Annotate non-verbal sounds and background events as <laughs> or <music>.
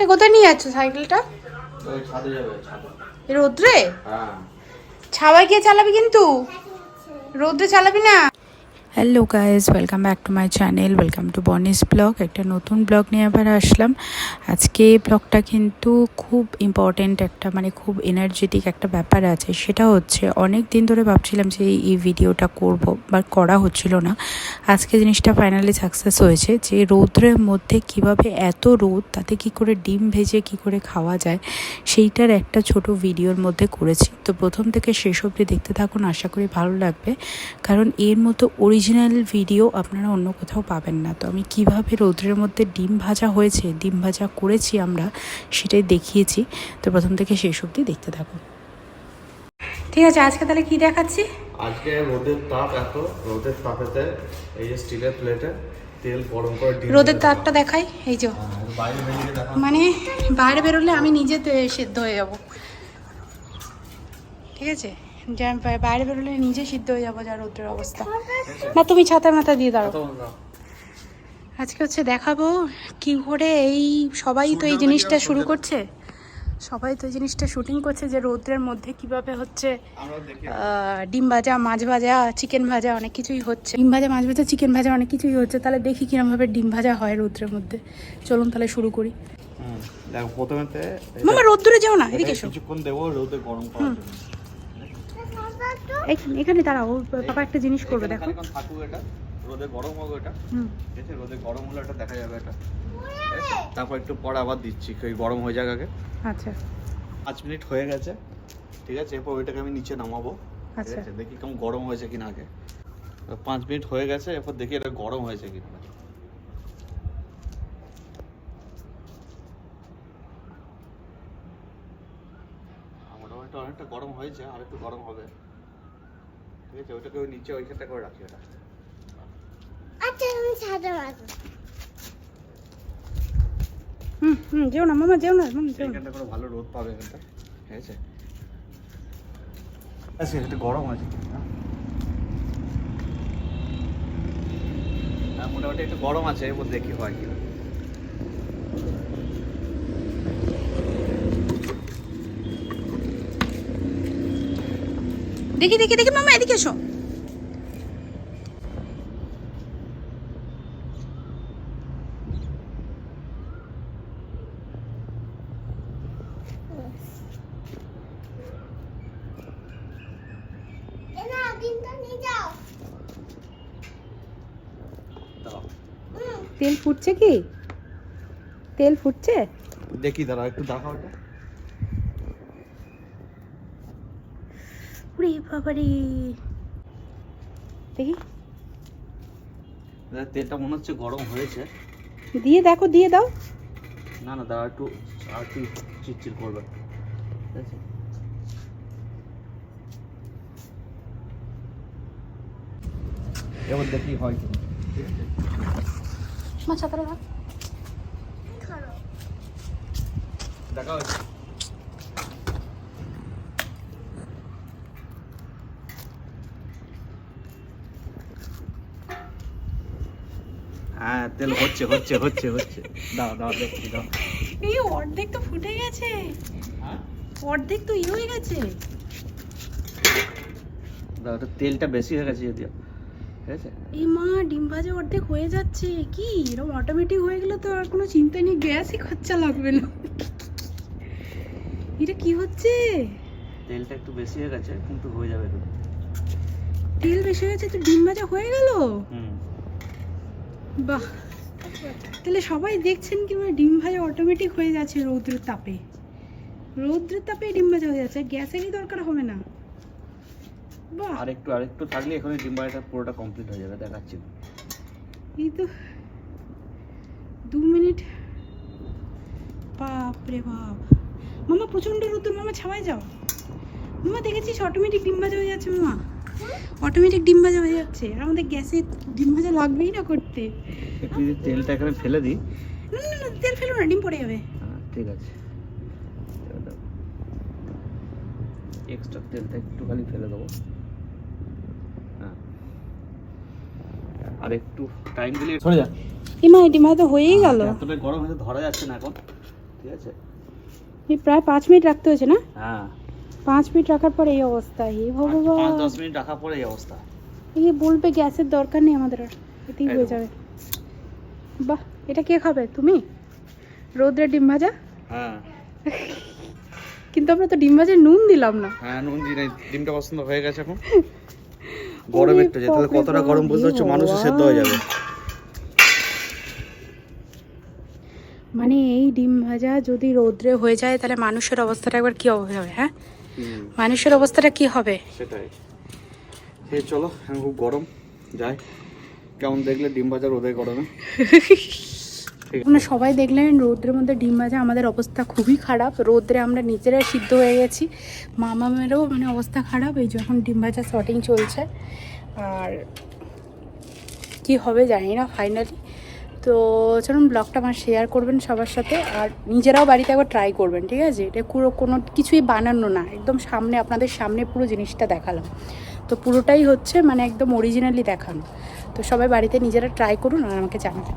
এ কোথায় নিয়ে যাচ্ছ সাইকেলটা? রোদ্রে? হ্যাঁ। ছাওয়ায় গিয়ে চালাবি কিন্তু। রোদ্রে চালাবি না। Hello guys welcome back to my channel welcome to Boni's vlog একটা নতুন ব্লগ নিয়ে আবার আসলাম। আজকে ব্লগটা কিন্তু খুব ইম্পর্টেন্ট একটা মানে খুব এনার্জেটিক একটা ব্যাপার আছে। সেটা হচ্ছে অনেক দিন ধরে ভাবছিলাম যে এই- ভিডিওটা করব, বা করা হচ্ছিল না। আজকে জিনিসটা ফাইনালি সাকসেস হয়েছে যে রৌদ্রের মধ্যে কীভাবে এত রোদ, তাতে কি করে ডিম ভেজে কি করে খাওয়া যায়, সেইটার একটা ছোট ভিডিওর মধ্যে করেছি। তো প্রথম থেকে শেষ অবধি দেখতে থাকুন। আশা করি ভালো লাগবে। কারণ এর মতো অরিজিনাল ভিডিও আপনারা অন্য কোথাও পাবেন না। তো আমি কীভাবে রৌদ্রের মধ্যে ডিম ভাজা হয়েছে ডিম ভাজা করেছি আমরা সেটাই দেখিয়েছি। তো প্রথম থেকে শেষ অবধি দেখতে থাকুন। ঠিক আছে আজকে তাহলে কি দেখাচ্ছি? আজকে রোদের তাপ এত রোদের তাপেতে এই যে স্টিলের প্লেটে তেল গরম করে ডিম রোদের তাপটা দেখাই এই যে। হ্যাঁ, বাইরে বেরিয়ে দেখা মানে বাইরে বেরোলে আমি নিজে সিদ্ধ হয়ে যাব। ঠিক আছে? যে আমি বাইরে বেরোলে নিজে সিদ্ধ হয়ে যাব যা রোদ্রের অবস্থা। না তুমি ছাতার মাথা দিয়ে দাঁড়ো আজকে হচ্ছে দেখাবো কি করে এই সবাই তো এই জিনিসটা শুরু করছে। সবাই তো এই জিনিসটা শুটিং করছে যে রৌদ্রের মধ্যে কীভাবে হচ্ছে ডিম ভাজা মাছ ভাজা চিকেন ভাজা অনেক কিছুই হচ্ছে। ডিম ভাজা মাছ ভাজা চিকেন ভাজা অনেক কিছুই হচ্ছে। তাহলে দেখি কিরমভাবে ডিম ভাজা হয় রৌদ্রের মধ্যে। চলুন তাহলে শুরু করি। প্রথমেতে মামা রোদ্দুরে যেও না এদিকে কিছুক্ষণ দেবো রোদে গরম করার জন্য। এখানে এখানে দাঁড়াও পাপা একটা জিনিস করবে দেখো। এটা রোদে গরম হবে এটা। হুম। ঠিক আছে রোদে গরম হলে এটা দেখা যাবে এটা। তারপর একটু পরে আবার দিচ্ছি ওই গরম হয়ে যাক আগে। আচ্ছা। পাঁচ মিনিট হয়ে গেছে। ঠিক আছে এরপর ওইটাকে আমি নিচে নামাবো। আচ্ছা। দেখি কেমন গরম হয়েছে কিনা আগে। তো পাঁচ মিনিট হয়ে গেছে এরপর দেখি এটা গরম হয়েছে কিনা। মোটামুটি অনেকটা গরম হয়েছে আর একটু গরম হবে। ঠিক আছে ওইটাকে ওই নিচে ওইখানটা করে রাখি ওটা আচ্ছা আমি হুম হুম যেও না মামা যেও না হুম যেও না। করে ভালো রোদ পাবে এখানটা ঠিক আছে? আচ্ছা এটা গরম আছে হ্যাঁ মোটামুটি একটু গরম আছে এরপর দেখি হয় কি? দেখি দেখি দেখি মামা এদিকে এসো। তেল ফুটছে কি? তেল ফুটছে? দেখি দাঁড়াও একটু দেখাও উরে বাবারে। দেখি। তেলটা মনে হচ্ছে গরম হয়েছে। দিয়ে দেখো দিয়ে দাও। না না দাঁড়া একটু আর একটু চিটচিট করবে। ঠিক আছে? এবার দেখি হয় কি ঠিক আছে মা ছাতাটা রাখ খাও দেখা হয়েছে। হ্যাঁ তেল হচ্ছে হচ্ছে হচ্ছে হচ্ছে। দাও দাও দেখছি দাও। এই অর্ধেক তো ফুটে গেছে। হ্যাঁ? অর্ধেক তো ইয়ে হয়ে গেছে। দাও এটা তেলটা বেশি হয়ে গেছে যদিও। ঠিক আছে এই মা ডিম ভাজা অর্ধেক হয়ে যাচ্ছে। কি? এরকম অটোমেটিক হয়ে গেলে তো আর কোনো চিন্তা নেই গ্যাসই খরচা লাগবে না। এটা কি হচ্ছে? তেলটা একটু বেশি হয়ে গেছে কিন্তু হয়ে যাবে তো। তেল বেশি হয়ে গেছে তো ডিম ভাজা হয়ে গেল? হুম। বাহ। তাহলে সবাই দেখছেন কি মানে ডিম ভাজা অটোমেটিক হয়ে যাচ্ছে রৌদ্রের তাপে। রৌদ্রের তাপে ডিম ভাজা হয়ে যাচ্ছে গ্যাসেরই দরকার হবে না। বাহ। আর একটু আর একটু থাকলে এখানে ডিম ভাজাটা পুরোটা কমপ্লিট হয়ে যাবে দেখাচ্ছি। এই তো দু মিনিট। বাপ রে বাপ। মামা প্রচণ্ড রোদ্দুর মামা ছাওয়ায় যাও। মামা দেখেছিস অটোমেটিক ডিম ভাজা হয়ে যাচ্ছে মামা? অটোমেটিক ডিম ভাজা হয়ে যাচ্ছে। আর আমাদের গ্যাসে ডিম ভাজা লাগবেই না করতে। একটু যদি তেলটা এখানে ফেলে দিই। না না না তেল ফেলো না ডিম পড়ে যাবে। হ্যাঁ ঠিক আছে। এক্সট্রা তেলটা একটুখানি ফেলে দেবো। হ্যাঁ। আর একটু টাইম দিলে সরে যা। এই মা এই ডিম ভাজা তো হয়েই গেল। এতটাই গরম হয়ে ধরা যাচ্ছে না এখন। ঠিক আছে? এই প্রায় পাঁচ মিনিট রাখতে হয়েছে না? হ্যাঁ। পাঁচ মিনিট রাখার পর এই অবস্থা হে পাঁচ ভগবান। দশ মিনিট রাখার পরে এই অবস্থা। এই বলবে গ্যাসের দরকার নেই আমাদের আর এতেই হয়ে যাবে। বাহ এটা কে খাবে তুমি? রোদ্রে ডিম ভাজা? হ্যাঁ। কিন্তু আমরা তো ডিম ভাজায় নুন দিলাম না। হ্যাঁ নুন দিয়ে নে- ডিমটা পছন্দ হয়ে গেছে এখন। <laughs> গরম একটু যে তাহলে কতটা গরম বুঝতে পারছ? এ মানুষের সেদ্ধ হয়ে যাবে। মানে এই ডিম ভাজা যদি রোদ্রে হয়ে যায় তাহলে মানুষের অবস্থাটা একবার কি হবে হবে হ্যাঁ? মানুষের অবস্থাটা কি হবে? সেটাই। সে চলো খুব গরম। যাই। কেমন দেখলে ডিম ভাজা রোদে গরমে? <laughs> আপনারা সবাই দেখলেন রোদ্রের মধ্যে ডিম ভাজা আমাদের অবস্থা খুবই খারাপ। রোদ্রে আমরা নিজেরাই সিদ্ধ হয়ে গেছি। মামামেরও মানে অবস্থা খারাপ এই যখন ডিম ভাজা শটিং চলছে। আর কি হবে জানি না ফাইনালি তো চলুন ব্লগটা আমার শেয়ার করবেন সবার সাথে, আর নিজেরাও বাড়িতে একবার ট্রাই করবেন, ঠিক আছে? এটা পুরো কোনো কিছুই বানানো না, একদম সামনে, আপনাদের সামনে পুরো জিনিসটা দেখালাম। তো পুরোটাই হচ্ছে মানে একদম অরিজিনালি দেখানো। তো সবাই বাড়িতে নিজেরা ট্রাই করুন আর আমাকে জানাবেন।